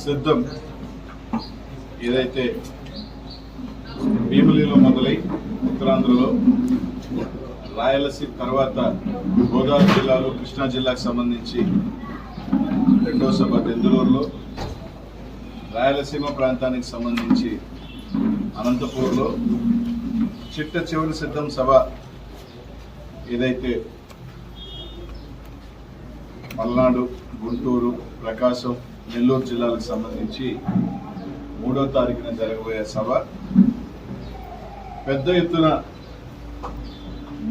సిద్ధం ఏదైతే భీమిలిలో మొదలై ఉత్తరాంధ్రలో రాయలసీమ తర్వాత గోదావరి జిల్లాలో కృష్ణా జిల్లాకు సంబంధించి రెండో సభ బెందులూరులో రాయలసీమ ప్రాంతానికి సంబంధించి అనంతపూర్లో చిట్ట చివరి సిద్ధం సభ ఏదైతే పల్నాడు గుంటూరు ప్రకాశం నెల్లూరు జిల్లాలకు సంబంధించి మూడో తారీఖున జరగబోయే సభ. పెద్ద ఎత్తున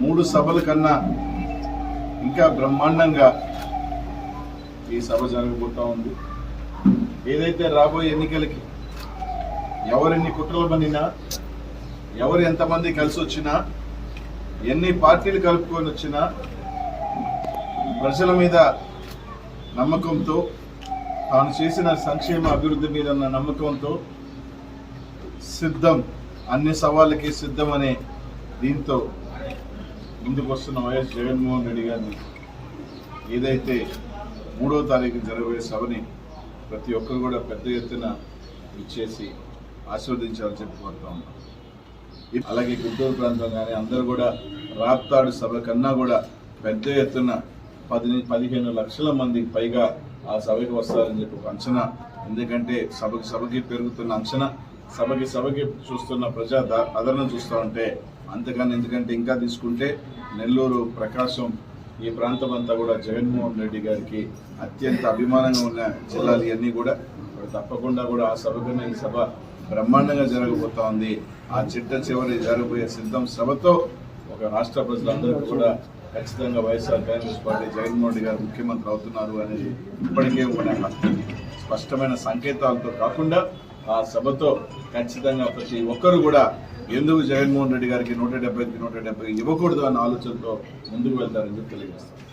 మూడు సభల కన్నా ఇంకా బ్రహ్మాండంగా ఈ సభ జరగబోతా ఉంది. ఏదైతే రాబోయే ఎన్నికలకి ఎవరెన్ని కుట్రలు పనినా ఎవరు ఎంతమంది కలిసి వచ్చినా ఎన్ని పార్టీలు కలుపుకొని వచ్చినా ప్రజల మీద నమ్మకంతో తాను చేసిన సంక్షేమ అభివృద్ధి మీద ఉన్న నమ్మకంతో సిద్ధం అన్ని సవాళ్ళకి సిద్ధం అనే దీంతో ముందుకు వస్తున్న వైఎస్ జగన్మోహన్ రెడ్డి గారిని ఏదైతే మూడో తారీఖు జరగబోయే సభని ప్రతి ఒక్కరు కూడా పెద్ద ఎత్తున ఇచ్చేసి ఆశీర్వదించాలని చెప్పి కోరుతా ఉన్నాం. అలాగే గుంటూరు ప్రాంతం కానీ అందరూ కూడా రాప్తాడు సభ కన్నా కూడా పెద్ద ఎత్తున పది పదిహేను లక్షల మంది పైగా ఆ సభకి వస్తారని చెప్పి ఒక అంచనా. ఎందుకంటే సభకి సభకి పెరుగుతున్న అంచనా. సభకి సభకి చూస్తున్న ప్రజా ఆదరణ చూస్తూ ఉంటే అంతకన్నా ఎందుకంటే ఇంకా తీసుకుంటే నెల్లూరు ప్రకాశం ఈ ప్రాంతం అంతా కూడా జగన్మోహన్ రెడ్డి గారికి అత్యంత అభిమానంగా ఉన్న జిల్లాలు ఇవన్నీ కూడా. తప్పకుండా కూడా ఆ సభ కన్నా ఈ సభ బ్రహ్మాండంగా జరగబోతా ఉంది. ఆ చిట్ట చివరి జరగబోయే సిద్ధం సభతో ఒక రాష్ట్ర ప్రజలందరికీ కూడా ఖచ్చితంగా వైఎస్ఆర్ కాంగ్రెస్ పార్టీ జగన్మోహన్ రెడ్డి గారు ముఖ్యమంత్రి అవుతున్నారు అనేది ఇప్పటికే ఒక స్పష్టమైన సంకేతాలతో కాకుండా ఆ సభతో ఖచ్చితంగా ప్రతి ఒక్కరు కూడా ఎందుకు జగన్మోహన్ రెడ్డి గారికి నూట డెబ్బైకి నూట డెబ్బై ఇవ్వకూడదు అన్న ఆలోచనతో ముందుకు వెళ్తారని చెప్పి తెలియజేస్తారు